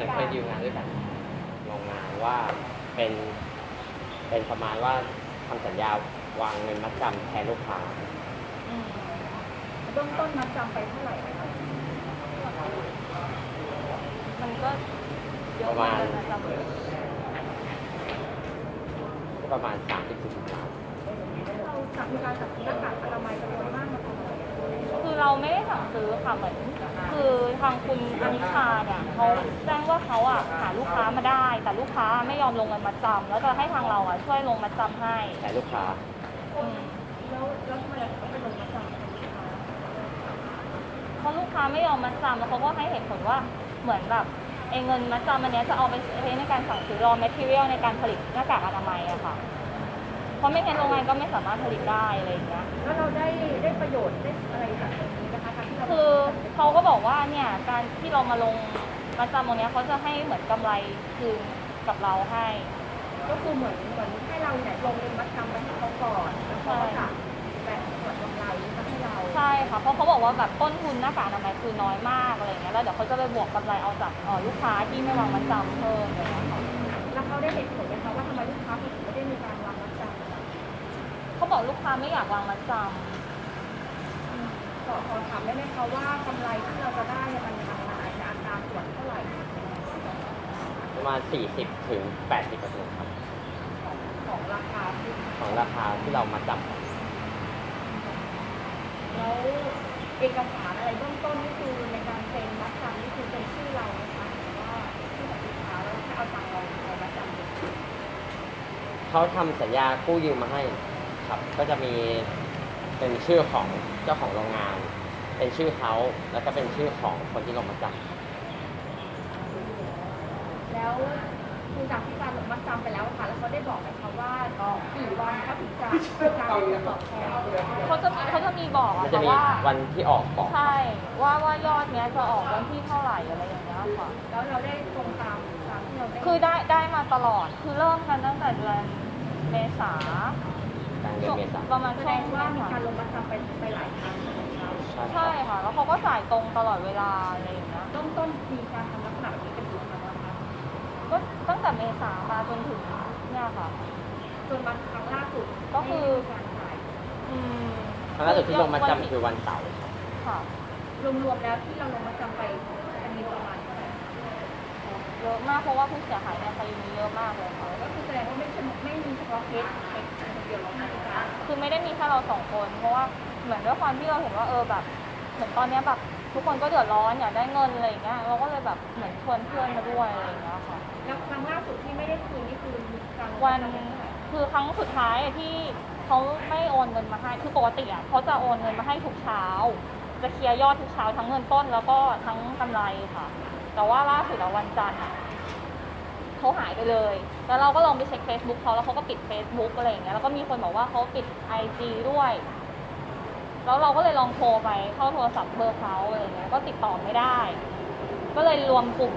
มือนกันเคยดีลงานด้วยกันลงงานว่าเป็นเป็นประมาณว่าทำสัญญาวางเงินมัดจำแทนลูกค้าอืมเบื้องต้นมัดจำไปเท่าไหร่คะมันก็เยอะมากนะจำเลยประมาณ3 0 40ล้านเราสั่งมีการสั่งซื้อหน้ากากอนามัยจำนวนมากมาทำอะไรคือเราไม่ได้สั่งซื้อค่ะเหมือน คือทางคุณอนิชาเนี่ยเขาแจ้งว่าเขาอะหาลูกค้ามาได้ แต่ลูกค้าไม่ยอมลงเงินมาจำแล้วจะให้ทางเราอะช่วยลงมาจำให้แต่ลูกค้าอืมแล้วแล้วทำไมเราถึงต้องไปลงมาจำเพราะลูกค้าไม่ยอมมาจำแล้วเขาก็ให้เหตุผลว่าเหมือนแบบไอ้เงินมาจำอันเนี้ยจะเอาไปใช้ในการสั่งซื้อรอแมทเทียลในการผลิตหน้ากากอนามัยอะค่ะ เพราะไม่งั้นโรงงานก็ไม่สามารถผลิตได้อะไรอย่างเงี้ย แล้วเราได้ได้ประโยชน์ได้อะไรจากตรงนี้นะ คะการที่เราคือเขาก็บอกว่าเนี่ยการที่เรามาลงมาจำตรงเนี้ยเขาจะให้เหมือนกำไรคืนกับเราให้ ก็คือเหมือนเหมือนให้เราเนี่ยลงเงินมัดจำไปให้เขาก่อนแล้วเขาก็จะแบ่งส่วนกำไรมาให้เราใช่ค่ะเพราะเขาบอกว่าแบบต้นทุนหน้ากากอนามัยคือน้อยมากอะไรอย่างเงี้ยแล้วเดี๋ยวเขาจะไปบวกกำไรเอาจากเอ่อลูกค้าที่ไม่วางมัดจำเพิ่มอะไรอย่างเงี้ยค่ะแล้วเขาได้เหตุผลไหมคะว่าทำไมลูกค้าถึงไม่ได้มีการวางมัดจำนะคะเขาบอกลูกค้าไม่อยากวางมัดจอืมข อขอถามได้ไหมคะว่ากำไรที่เราจะได้เนี่ยมันทำมาในอัตราส่วนเท่าไหร่ประมาณ 40ถึง80เปอร์เซ็นต์ครับ ของของราคาที่ของราคาที่เรามาจำแล้วเอกสารอะไรเบื้องต้นนี่คือในการเซ็นมัดจำนี่คือเป็นชื่อเราไหมคะหรือว่าชื่อของลูกค้าแล้วแค่เอาตังค์เราเรามัดจำเองเขาทำสัญญากู้ยืมมาให้ครับ ก็จะมี เป็นชื่อของเจ้าของโรงงาน เป็นชื่อเขาแล้วก็เป็นชื่อของคนที่ลงมาจำแล้วคุณจากที่การมัดจำไปแล้วค่ะ แล้วเขาได้บอกไหมคะว่ากี่วันเขาถึงจะมีการตอบแทนำเขาจะเขาจะมีบอกมัอะนจะแต่มีว่าวันที่ออกก่อนใช่ว่าว่ายอดเนี้ยจะออกวันที่เท่าไหร่อะไรอย่างเงี้ยค่ะ แล้วเราได้ตรงตามตามที่เราได้คือได้ได้มาตลอดคือเริ่มกันตั้งแต่เดือนเมษา กลางเดือนเมษาประมาณแสช่ดวงงว่ามีเนี้ยการค่ะลงมัดจำไปไปหลายครั้งใช่ไหมคะใช่ครัใช่บค่ะ แล้วเขาก็จ่ายตรงตลอดเวลาอะไรอย่างเงี้ยต้นต้นมีการทำลักษณะแบบนี้เป็นกี่ครั้งแล้วคะก็ตั้งแต่เมษามาจนถึงเนี่ยค่ะ จนมาครั้งล่าสุดก็คือ ไม่ได้มีการจ่ายอืมครั้งล่าสุดที่ลงมาจำคือวันเสาร์ครับค่ะรวมๆแล้วที่เราลงมัดจำไปอันนี้ประมาณเท่าไหร่เยอะมากเพราะว่าผู้เสียหายในคดีนี้เยอะมากเลยค่ะ ก็คือแสดงว่าไม่ใช่ไม่มีเฉพาะเคสเคือไม่ได้มีแค่เราสองคน เพราะว่าเหมือนด้วยความที่เราเห็นว่าเออแบบเหมือนตอนเนี้ยแบบทุกคนก็เดือดร้อนอยากได้เงินอะไรอย่างเงี้ยเราก็เลยแบบเหมือนชวนเพื่อนมาด้วยอะไรอย่างเงี้ยค่ะ แล้วครั้งล่าสุดที่ไม่ได้คืนนี่คือมีการลงวันคือครั้งสุดท้ายอะที่เขาไม่โอนเงินมาให้คือปกติอะเขาจะโอนเงินมาให้ทุกเช้า จะเคลียร์ยอดทุกเช้าทั้งเงินต้นแล้วก็ทั้งกำไรค่ะ แต่ว่าล่าสุดอะวันจันทร์อะ เขาหายไปเลย แล้วเราก็ลองไปเช็ค Facebook เขาแล้วเขาก็ปิด Facebook อะไรอย่างเงี้ย แล้วก็มีคนบอกว่าเขาปิด IG ด้วย แล้วเราก็เลยลองโทรไปเข้าโทรศัพท์เบอร์เขาอะไรอย่างเงี้ย ก็ติดต่อไม่ได้ ก็เลยรวมกลุ่ม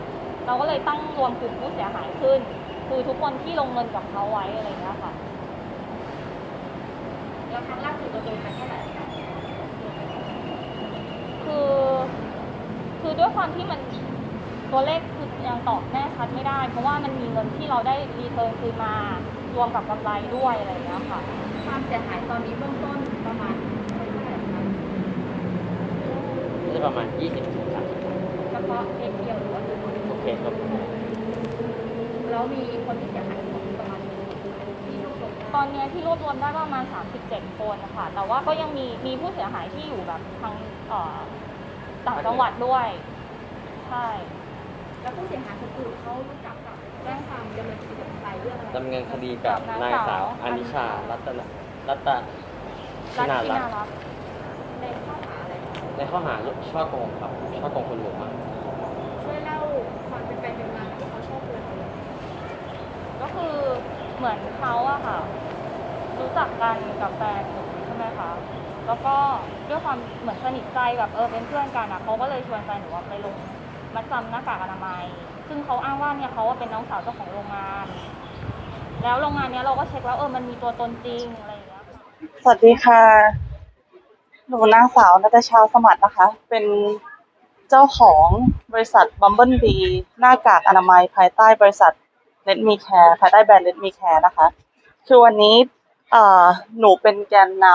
เราก็เลยตั้งรวมกลุ่มผู้เสียหายขึ้น คือทุกคนที่ลงเงินกับเขาไว้อะไรอย่างเงี้ยค่ะ แล้วครั้งล่าสุดเราโดนไปเท่าไหร่คะคือ คือด้วยความที่มัน ตัวเลขคือยังตอบแน่ชัดไม่ได้ เพราะว่ามันมีเงินที่เราได้รีเทิร์นคืนมารวมกับกำไรด้วยอะไรอย่างเงี้ยค่ะ ความเสียหายตอนนี้เบื้องต้นประมาณเท่าไหร่คะก็จะประมาณ 20ถึง30ล้านเฉพาะเคสเดียวหรือว่าทุกคนทุกเคสครับแล้วมีคนที่เสียหายทั้งหมดประมาณที่รวบรวมตอนเนี้ยที่รวบรวมได้ประมาณ 37 คนนะคะแต่ว่าก็ยังมีมีผู้เสียหายที่อยู่แบบทางเอ่อต่างจังหวัดด้วย ใช่ แล้วผู้เสียหายคนอื่นเขารู้จักกับแจ้งความดำเนินคดีกับใครเรื่องอะไรดำเนินคดีกับนางสาวอนิชารัตนรัตนรัฐนาที่รัตน่าน์รักในข้อหาอะไรคะในข้อหาช่อโกงครับช่อโกงคนหมู่มากอความเป็นไปเป็นมาที่เขาชอบเราก็คือเหมือนเขาอะค่ะ รู้จักกันกับแฟนหนูใช่ไหมคะ แล้วก็ด้วยความเหมือนสนิทใจแบบเออเป็นเพื่อนกันอะเขาก็เลยชวนแฟนหนูอะไปลง มัดจำหน้ากากอนามัย ซึ่งเขาอ้างว่าเนี่ยเขาว่าเป็นน้องสาวเจ้าของโรงงาน แล้วโรงงานเนี้ยเราก็เช็คแล้วเออมันมีตัวตนจริงอะไรอย่างเงี้ยค่ะสวัสดีค่ะ หนูนางสาวนัตชาสมัตนะคะ เป็นเจ้าของบริษัทบัมเบิลบีหน้ากากอนามัยภายใต้บริษัทเลดมีแคร์ภายใต้แบรนด์เลดมีแคร์นะคะ คือวันนี้เอ่อหนูเป็นแกนน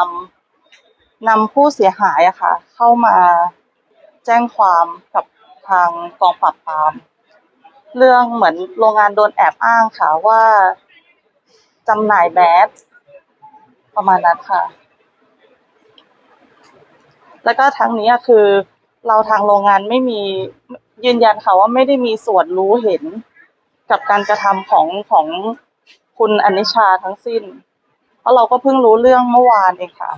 ำนำผู้เสียหายอะค่ะ เข้ามาแจ้งความกับ ทางกองปราบปราม เรื่องเหมือนโรงงานโดนแอบอ้างค่ะว่าจำหน่ายแมสประมาณนั้นค่ะ แล้วก็ทั้งนี้คือ เราทางโรงงานไม่มียืนยันค่ะว่าไม่ได้มีส่วนรู้เห็นกับการกระทำของของคุณอนิชาทั้งสิ้น เพราะเราก็เพิ่งรู้เรื่องเมื่อวานเองค่ะ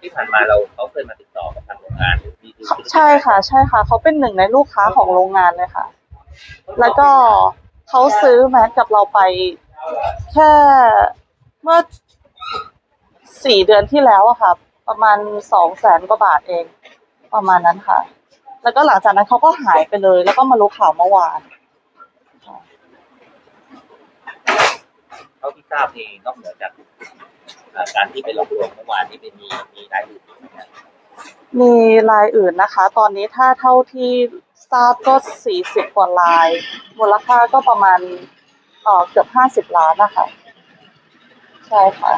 ที่ผ่านมาเราเขาเคยมาติดต่อกับทางโรงงานหรือมีใช่ค่ะ ใช่ค่ะ เขาเป็นหนึ่งในลูกค้าของโรงงานเลยค่ะ แล้วก็เขาซื้อแมสกับเราไปแค่เมื่อสี่เดือนที่แล้วอะค่ะ ประมาณสองแสนกว่าบาทเอง ประมาณนั้นค่ะ แล้วก็หลังจากนั้นเขาก็หายไปเลย แล้วก็มารู้ข่าวเมื่อวานเขาที่ทราบเองนอกเหนือจากเอ่อ การที่ไปหลอกลวงเมื่อวานนี้เป็นมีมีรายอื่นอีกไหมครับมีรายอื่นนะคะ ตอนนี้ถ้าเท่าที่ทราบก็สี่สิบกว่าลาย มูลค่าก็ประมาณเอ่อเกือบห้าสิบล้านนะคะ ใช่ค่ะ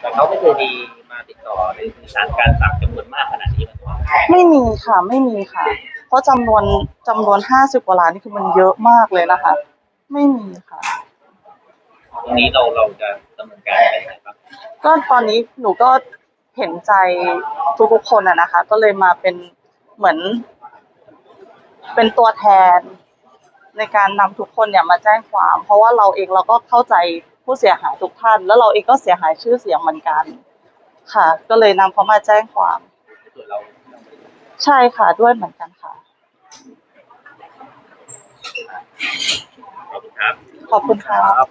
แต่เขาไม่เคยมีมาติดต่อในสารการสั่งจำนวนมากขนาดนี้มาก่อนไม่มีค่ะไม่มีค่ะ เพราะจำนวนจำนวนห้าสิบกว่าล้านนี่คือมันเยอะมากเลยนะคะ ไม่มีค่ะต รงนี้เราเราจะดำเนินการอะไรบ้างครับก็ตอนนี้หนูก็เห็นใจทุกๆคนอะนะคะ ก็เลยมาเป็นเหมือน เป็นตัวแทน ในการนำทุกคนเนี่ยมาแจ้งความ เพราะว่าเราเองเราก็เข้าใจผู้เสียหายทุกท่าน แล้วเราเองก็เสียหายชื่อเสียงเหมือนกัน ค่ะ ก็เลยนำเขามาแจ้งความ ส่วนเรา ใช่ค่ะด้วยเหมือนกันค่ะ ขอบคุณครับ ขอบคุณค่ะครับ